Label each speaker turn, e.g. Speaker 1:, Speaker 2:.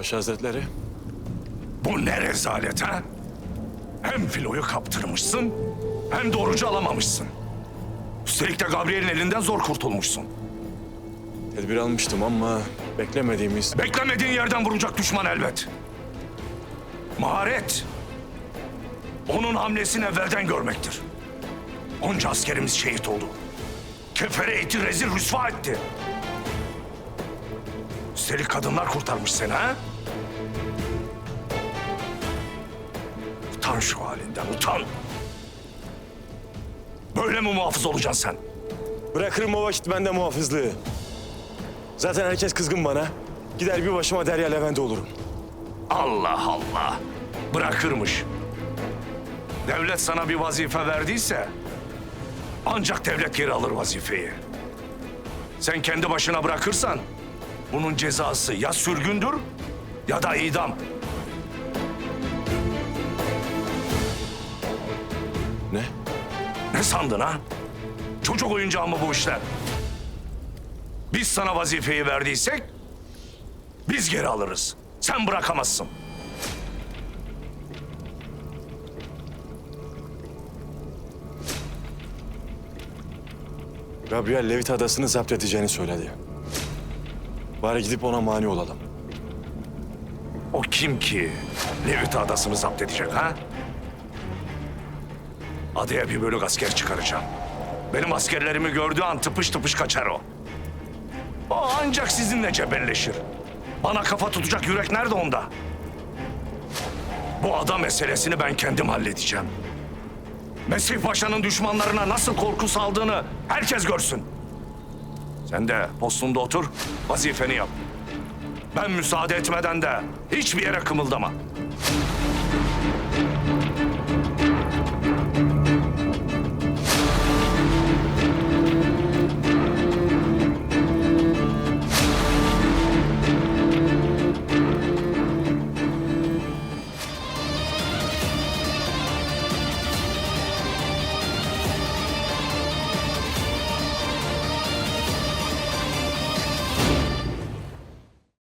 Speaker 1: Paşa Hazretleri.
Speaker 2: Bu ne rezalet ha? Hem filoyu kaptırmışsın hem de orucu alamamışsın. Üstelik de Gabriel'in elinden zor kurtulmuşsun.
Speaker 1: Tedbir almıştım ama beklemediğimiz...
Speaker 2: Beklemediğin yerden vuracak düşman elbet. Maharet. Onun hamlesini evvelden görmektir. Onca askerimiz şehit oldu. Kefere etti, rezil rüsva etti. Üstelik kadınlar kurtarmış seni ha? Utan şu halinden, utan. Böyle mi muhafız olacaksın sen?
Speaker 1: Bırakırım o vakit ben de muhafızlığı. Zaten herkes kızgın bana. Gider bir başıma Derya Levent'e olurum.
Speaker 2: Allah Allah. Bırakırmış. Devlet sana bir vazife verdiyse ancak devlet geri alır vazifeyi. Sen kendi başına bırakırsan bunun cezası ya sürgündür ya da idam.
Speaker 1: Ne?
Speaker 2: Ne sandın ha? Çocuk oyuncağı mı bu işler? Biz sana vazifeyi verdiysek biz geri alırız. Sen bırakamazsın.
Speaker 1: Gabriel Levit adasını zapt edeceğini söyledi. Bari gidip ona mani olalım.
Speaker 2: O kim ki Levit adasını zapt edecek ha? Adaya bir bölük asker çıkaracağım. Benim askerlerimi gördüğü an tıpış tıpış kaçar o. O ancak sizinle cebelleşir. Bana kafa tutacak yürek nerede onda? Bu ada meselesini ben kendim halledeceğim. Mesih Paşa'nın düşmanlarına nasıl korku saldığını herkes görsün. Sen de postunda otur, vazifeni yap. Ben müsaade etmeden de hiçbir yere kımıldama.